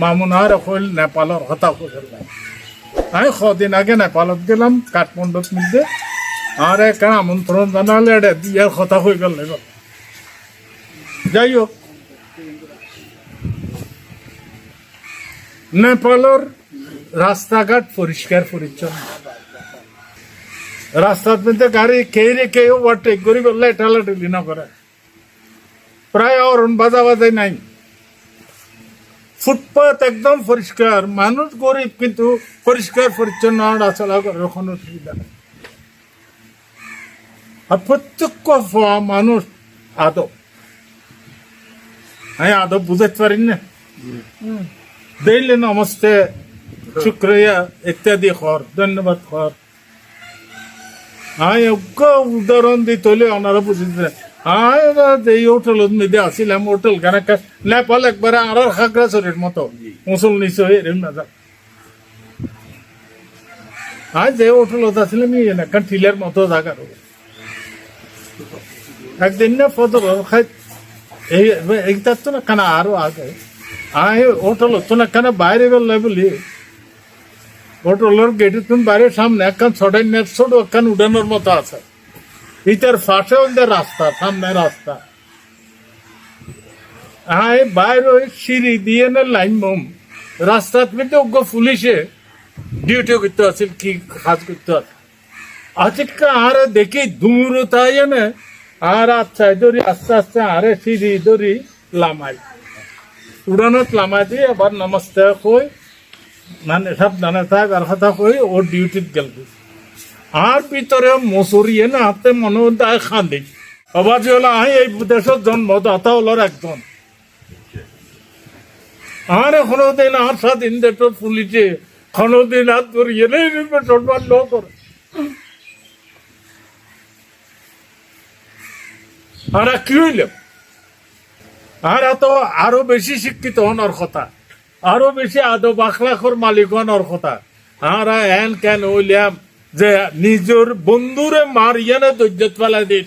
মামুনার হইল নেপালের কথা কইল আমি কদিন আগে নেপালত গেলাম কাঠমান্ডুর মধ্যে আর একটা আমন্ত্রণ জানালে এটা বিয়ের কথা হয়ে গেল। যাই হোক নেপালের রাস্তাঘাট পরিষ্কার পরিচ্ছন্ন রাস্তার মধ্যে গাড়ি খেয়ে কেউ ওভারটেক করি বললে ঠেলাঠেলি না করে প্রায় অরণ বাজা বাজাই নাই। ফুটপাত একদম পরিষ্কার, মানুষ গরিব কিন্তু পরিষ্কার, পরিচ্ছন্ন চলা করার কোনো অসুবিধা নেই আর প্রত্যক্ষ হওয়া মানুষ আদব। আমি আদব বুঝাতে পারি না দেখলে নমস্তে, শুক্রিয়া ইত্যাদি কর, ধন্যবাদ আমি অজ্ঞ উদাহরণ দিই তলে ওনারা বুঝিতে এই হোটেলত আসিলাম হোটেল খানে নেপাল একবারে আর খাগড়াছড়ির মতো। মুসল নিচে এরম না যা আজ যে হোটেলত আসিলাম মতো জায়গা একদিন না ফদর খাই এই এইটার তো না কেন আরও আগে। হোটেল তো না বাইরে বেরোলে বলি। হোটেলের গেটের তুমি বাইরে সামনে একখান ছড়াই নেট ছোট একখান উড়ানোর মতো আছে। ইটার ফাঁসে ওদের রাস্তা, সামনে রাস্তা। আয়, বাইরে ওই সিঁড়ি দিয়ে না লাইন বম। রাস্তার মধ্যে ওগো পুলিশে ডিউটি করতে আছে কি কাজ করতে আছে আজকে আর দেখি দূর তাই না আর আচ্ছা ধরি আস্তে আস্তে আরে সিঁড়ি ধরি লামাই। উড়ানোত লামাই দিয়ে আবার নমস্তে কই মানে সাবধানে থাক, আর কথা কই ওর ডিউটিত গেল। আর ভিতরে মসুরিয়ে না হাতে মনে হতে খান্দি। আবার হলো আই এই দেশের জন্মদাতা হলো একজন। আর এখনও দিন আর স্বাধীন দেশের পুলিশে কোনো দিন হাত ধরিয়ে নেই সম্মান লো করে। আর কি হইল? আর এত আরও বেশি শিক্ষিত হনার কথা, আরও বেশি আদব আখলাখর মালিক হনার কথা। আর এন কেন হইলাম? যে নিজের বন্ধুরে মারিয়ে না দৈর্যত ফেলা দিন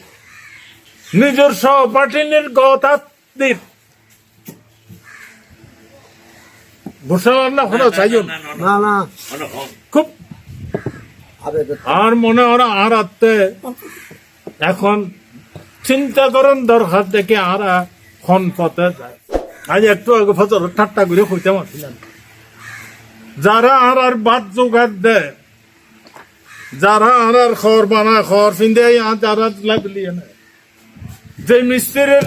নিজের সহপাঠিনীর কথা দিন ঘোষণা না কোনো চাইও না। না না খুব আর মনে হয় আর আত্মে এখন চিন্তা করেন দরকার দেখে আর খন পথে যায়। আজ একটু আগে ফসল ঠাট্টা করে হইতে পারছিলাম। যারা আর আর বাদ জোগাড় দেয় যারা আর খর বানা খর ফিন্দে যারা লাগলি যে মিস্ত্রির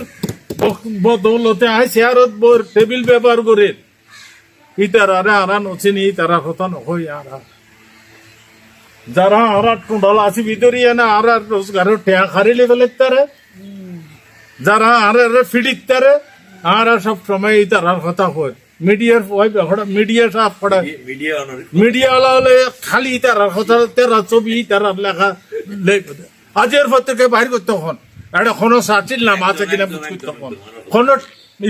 বদৌলতে আয় চেয়ারত বোর টেবিল ব্যবহার করে ইতার আরে আরা নচিনি তারা কথা নকই আর। যারা আর টুডল আছে ভিতরে না আর রোজগার টেয়া খারিলে ফেলে তারে। যারা আর ফিডিত তারে, আর সব সময় তারার কথা হয় মিডিয়ার ওই ব্যাপারটা মিডিয়া সাপ পড়া মিডিয়া ওলা হলে খালি কথা তেরা ছবি তারার লেখা আজের পত্রিকে বাইর করতে হন এটা কোনো সার্চিল নাম আছে কিনা বুঝ করতে হন কোনো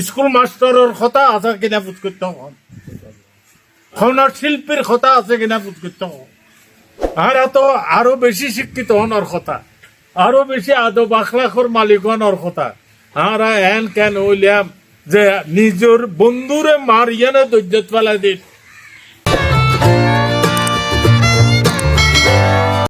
স্কুল মাস্টারের কথা আছে কিনা বুঝ করতে হন কোনো শিল্পীর কথা আছে কিনা বুঝ করতে হন আর এত আরও বেশি শিক্ষিত হনার কথা আরও বেশি আদব আখলাখর মালিক হনার কথা আর এন কেন হইলাম যে নিজের বন্ধুরে মারিয়ানে না দৈর্যত ফেলা দিন